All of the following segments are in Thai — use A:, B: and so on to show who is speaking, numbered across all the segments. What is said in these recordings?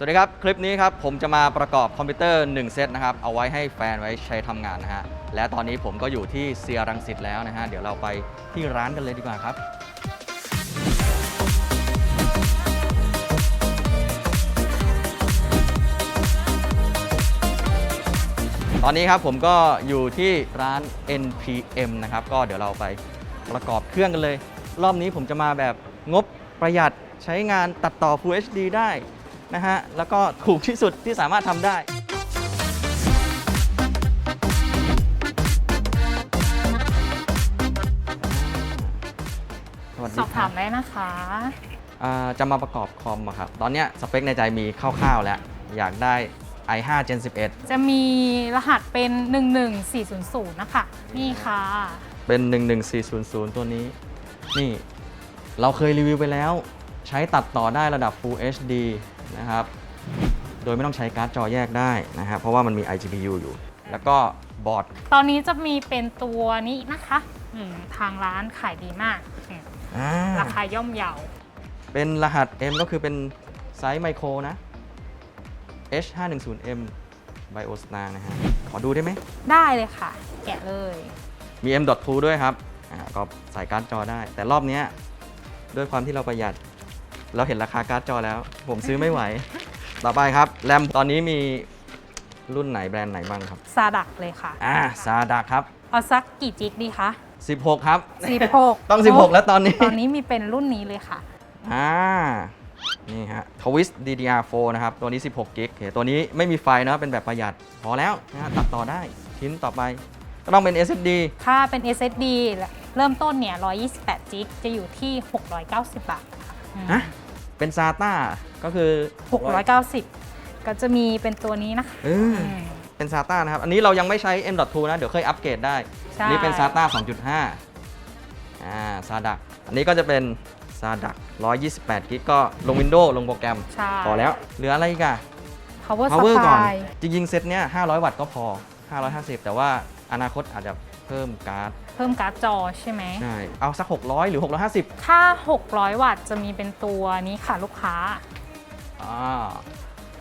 A: สวัสดีครับ คลิปนี้ครับผมจะมาประกอบคอมพิวเตอร์ 1 เซตนะครับ เอาไว้ให้แฟนไว้ใช้ทำงานนะฮะ และตอนนี้ผมก็อยู่ที่เซียรังสิตแล้วนะฮะ เดี๋ยวเราไปที่ร้านกันเลยดีกว่าครับตอนนี้ครับผมก็อยู่ที่ร้าน NPM นะครับ ก็เดี๋ยวเราไปประกอบเครื่องกันเลย รอบนี้ผมจะมาแบบงบประหยัดใช้งานตัดต่อ Full HD ได้ นะฮะแล้วก็ถูกที่สุดที่สามารถทำได้สวัส
B: ส
A: ดี
B: อบ
A: ครั
B: ถา
A: บ
B: มได้นะคะ
A: อ่าจะมาประกอบคอมอะครับ ตอนเนี้ยสเปคในใจมีคร่าวๆแล้ว อยากได้ i5 Gen 11
B: จะมีรหัสเป็น 11400 นะคะ นี่ค่ะ
A: เป็น 11400 ตัวนี้ นี่ เราเคยรีวิวไปแล้ว ใช้ตัดต่อได้ระดับ Full HD นะครับ โดยไม่ต้องใช้การ์ดจอแยกได้นะครับเพราะว่ามันมี iGPU อยู่ แล้วก็บอร์ด
B: ตอนนี้จะมีเป็นตัวนี้นะคะอืมทางร้านขายดีมากอืม
A: อ่า
B: ราคาย่อมเยา
A: เป็นรหัส M ก็คือเป็นไซส์ไมโครนะ H510M BioStar นะฮะ ขอดูได้ไหม
B: ได้เลยค่ะ แกะเลย
A: มี M.2 ด้วยครับอ่าก็ใส่การ์ดจอได้ แต่รอบเนี้ยด้วยความที่เราประหยัด เราเห็นราคาการ์ดจอแล้ว ผมซื้อไม่ไหว ต่อไปครับแรมตอนนี้มีรุ่นไหนแบรนด์ไหนบ้างครับ
B: ซาดักเลยค่ะ
A: อ่าซาดาครับ
B: เอาสักกี่จิกดีคะ
A: 16 ครับ
B: 16
A: ต้อง 16 แล้วตอนนี้
B: ตอนนี้มีเป็นรุ่นนี้เลยค่ะ
A: อ่า นี่ฮะทวิส DDR4 นะครับ ตัวนี้ 16 กิกโอเคตัวนี้ไม่มีไฟนะ เป็นแบบประหยัด พอแล้วนะฮะตัดต่อได้ ชิ้นต่อไป ก็ต้องเป็น SSD
B: ถ้าเป็น SSD เริ่มต้นเนี่ย 128 จิก จะอยู่ที่ 690 บาท ค่ะอืม
A: ฮะเป็น SATA ก็คือ
B: 690 ก็จะมีเป็นตัวนี้นะคะ
A: เออ
B: อืม
A: เป็น SATA นะครับ อันนี้เรายังไม่ใช้ M.2 นะ เดี๋ยวค่อยอัปเกรดได้
B: ใช่
A: อันนี้เป็น SATA 2.5อ่าซาดักอันนี้ก็จะเป็นซาดัก128กิกก็ลง Windows ลงโปรแกรม
B: ใช่
A: พอแล้ว เหลืออะไรอีกอะ
B: power
A: power ก่อน
B: supply
A: จริง ๆ เซตเนี้ย500 วัตต์ก็พอ 550 แต่ว่าอนาคตอาจจะ เพิ่มการ์ด
B: เพิ่มการ์ดจอใช่ไหม
A: ใช่เอาสัก 600 หรือ 650
B: ถ้า 600 วัตต์จะมีเป็นตัวนี้ค่ะลูกค้า
A: อ่า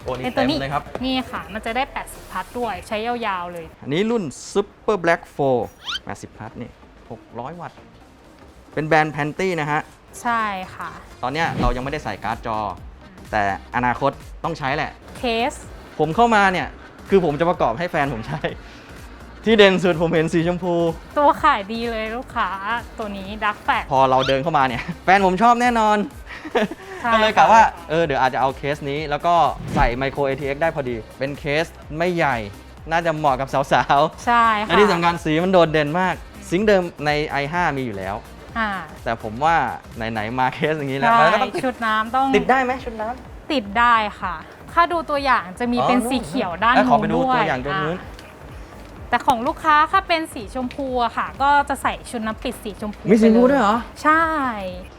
A: โอ้นี่
B: เป็นตั
A: เต็
B: ว
A: ม
B: นี้
A: เลยครับ
B: นี่ค่ะ มันจะได้ 80 พัทด้วยใช้ยาวๆเลย
A: อันนี้รุ่น Super Black 4 80 พัทนี่ 600 วัตต์ เป็นแบรนด์แพนตี้นะฮะ
B: ใช่ค่ะ
A: ตอนเนี้ยเรายังไม่ได้ใส่การ์ดจอ แต่อนาคตต้องใช้แหละ
B: เคส
A: ผมเข้ามาเนี่ย คือผมจะประกอบให้แฟนผมใช้ ที่เด่นสุดผมเห็นสีชมพู
B: ตัวขายดีเลยลูกค้าตัวนี้ดักแฟก
A: พอเราเดินเข้ามาเนี่ย แฟนผมชอบแน่นอน
B: ใช่
A: ก็เลยกะว่าเออ เดี๋ยวอาจจะเอาเคสนี้ แล้วก็ใส่ micro ATX ได้พอดี เป็นเคสไม่ใหญ่ น่าจะเหมาะกับสาว
B: ใช่
A: ๆและ
B: ค่ะ
A: ที่สำคัญสีมันโดดเด่นมาก ซิงค์เดิมใน i5 มีอยู่แล้ว
B: อ่า
A: แต่ผมว่าไหนๆมาเคสอย่างนี้แล้ว
B: ใช่
A: มันก็ต้องติด
B: ชุดน้ำต้อง
A: ติดได้ไหมชุดน้
B: ติดได้ค่ะ ถ้าดูตัวอย่างจะมี
A: อ๋อ
B: เป็น
A: นู่น
B: สีเขียวด้าน
A: เอ้ยขอ
B: นู้น
A: ไปดู
B: ด้วย
A: ตัวอย่างตรงนู้น
B: อ่า แต่ของลูกค้าถ้าเป็นสีชมพูอะค่ะ ก็จะใส่ชุดน้ำปิดสีชมพู
A: มีสีชมพู
B: ไปล
A: ด้วยเหรอ
B: ใช่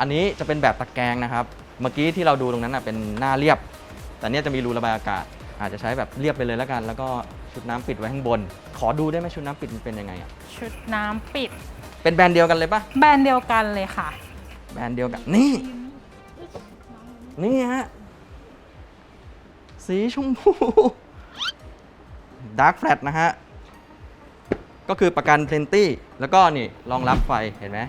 A: อันนี้จะเป็นแบบตะแกรงนะครับ เมื่อกี้ที่เราดูตรงนั้นนะเป็นหน้าเรียบ แต่เนี้ยจะมีรูระบายอากาศ อาจจะใช้แบบเรียบไปเลยแล้วกัน แล้วก็ชุดน้ำปิดไว้ข้างบน ขอดูได้ไหมชุดน้ำปิดมันเป็นยังไงอะ
B: ชุดน้ำปิด
A: เป็นแบรนด์เดียวกันเลยปะ
B: แบรนด์เดียวกันเลยค่ะ
A: แบรนด์เดียวกัน นี่ นี่ฮะ สีชมพู ดาร์กแฟลตนะฮะ ก็คือประกันเพลนตี้แล้วก็นี่รองรับไฟเห็นไหม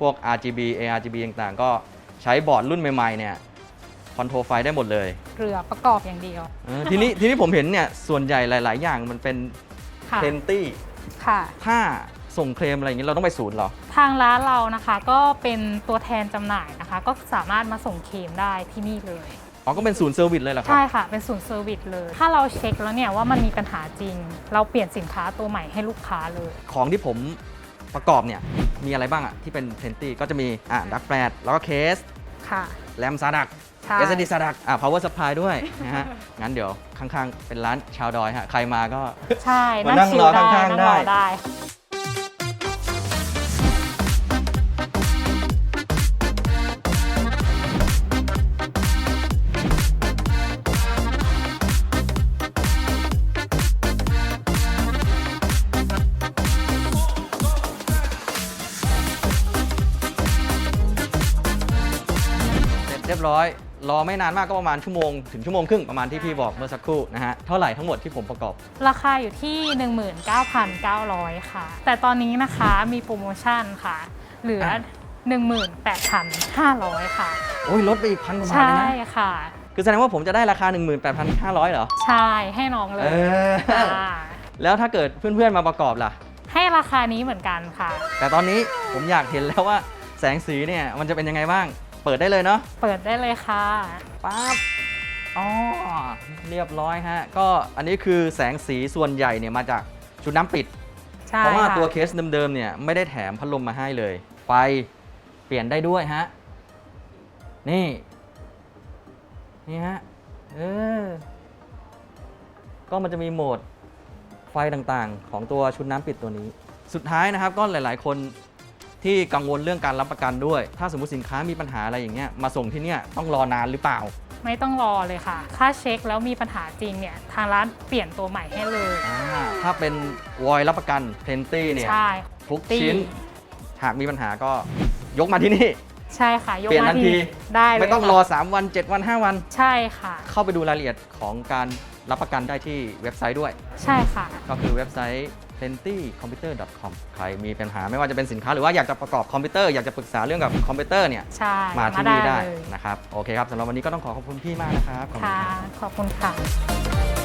A: พวก RGB ARGB ต่างๆ ก็ใช้บอร์ดรุ่นใหม่ๆเนี่ยคอนโทรลไฟได้หมดเลย
B: เกลือประกอบอย่างเดียว
A: เออทีนี้ทีนี้ผมเห็นเนี่ยส่วนใหญ่หลาย ๆ อย่างมันเป็น
B: ค่ะ
A: เพลนตี้
B: ค่ะ
A: ถ้าส่งเคลมอะไรอย่างนี้เราต้องไปศูนย์เหรอ
B: ทางร้านเรานะคะก็เป็นตัวแทนจำหน่ายนะคะ ก็สามารถมาส่งเคลมได้ที่นี่เลย
A: อ๋อก็เป็นศูนย์เซอร์วิสเลยเหรอครั
B: ใช่
A: บ
B: ค่ะ เป็นศูนย์เซอร์วิสเลย ถ้าเราเช็คแล้วเนี่ยว่ามันมีปัญหาจริง เราเปลี่ยนสินค้าตัวใหม่ให้ลูกค้าเลย
A: ของที่ผมประกอบเนี่ยมีอะไรบ้างอะที่เป็นเพนตี้ก็จะมีอะดักแฟลตแล้วก็เคส
B: ค่ะ
A: แรมซาดัก
B: ใช่
A: SSD ซาดักอะ power supply ด้วยนะฮะ งั้นเดี๋ยวข้างๆ เป็นร้านชาวดอยฮะใครมาก็
B: ใช่
A: มานั่
B: นั่
A: ง
B: งชิล
A: รอ
B: ได้
A: ข้างๆ
B: นั่ง
A: ได้
B: รอได้
A: เส ยบร้อย รอไม่นานมากก็ประมาณชั่วโมงถึงชั่วโมงครึ่งประมาณที่พี่บอกเมื่อสักครู่นะฮะ เท่าไหร่ทั้งหมดที่ผมประกอบ
B: ราคาอยู่ที่ 19,900 ค่ะ แต่ตอนนี้นะคะมีโปรโมชั่นค่ะ เหลือ
A: อะ
B: 18,500 ค่ะ
A: โอ้ยลดไปอีกพันกว่าบาท
B: ใช่
A: เลยนะ
B: ค่ะ
A: คือแสดงว่าผมจะได้ราคา 18,500เหรอ
B: ใช่ให้น้องเล
A: เอยอ
B: ค่ะ
A: แล้วถ้าเกิดเพื่อนๆมาประกอบล่ะ
B: ให้ราคานี้เหมือนกันค่ะ
A: แต่ตอนนี้ผมอยากเห็นแล้วว่าแสงสีเนี่ยมันจะเป็นยังไงบ้าง เปิดได้เลยเนาะ
B: เปิดได้เลยค่ะ
A: ปั๊บอ๋อเรียบร้อยฮะ ก็อันนี้คือแสงสีส่วนใหญ่เนี่ยมาจากชุดน้ำปิด
B: ใช่
A: เพราะว่า
B: ค่
A: ตัวเคสเดิมๆเนี่ยไม่ได้แถมพัดลมมาให้เลย ไฟเปลี่ยนได้ด้วยฮะ นี่ นี่ฮะ เออ ก็มันจะมีโหมดไฟต่างๆ ของตัวชุดน้ำปิดตัวนี้ สุดท้ายนะครับก็หลายๆ คน ที่กังวลเรื่องการรับประกันด้วย ถ้าสมมติสินค้ามีปัญหาอะไรอย่างเงี้ยมาส่งที่เนี่ยต้องรอนานหรือเปล่า
B: ไม่ต้องรอเลยค่ะค่าเช็คแล้วมีปัญหาจริงเนี่ยทางร้านเปลี่ยนตัวใหม่ให้เลย
A: อ่าถ้าเป็นวอยรับประกันเพนตี้เนี่ย
B: ใช่
A: ทุก
B: ตี
A: ชิ้น หากมีปัญหาก็ยกมาที่นี่
B: ใช่ค่ะ ยก
A: เปลี่ยน
B: มา
A: ทันที
B: ได้เลย
A: ไม่ต้อง
B: ค่ะ
A: รอ3วัน 7 วัน 5 วัน
B: ใช่ค่ะ
A: เข้าไปดูรายละเอียดของการรับประกันได้ที่เว็บไซต์ด้วย
B: ใช่ค่ะ
A: ก็คือเว็บไซต์ plentycomputer.com ใครมีปัญหาไม่ว่าจะเป็นสินค้าหรือว่าอยากจะประกอบคอมพิวเตอร์อยากจะปรึกษาเรื่องกับคอมพิวเตอร์เนี่ย
B: ใช่
A: มาที่นี่ได้
B: เลย
A: นะครับโอเคครับสำหรับวันนี้ก็ต้องขอขอบคุณพี่มากนะครับขอบคุณ
B: ค่ะ
A: ครับ
B: ขอบคุณค่ะ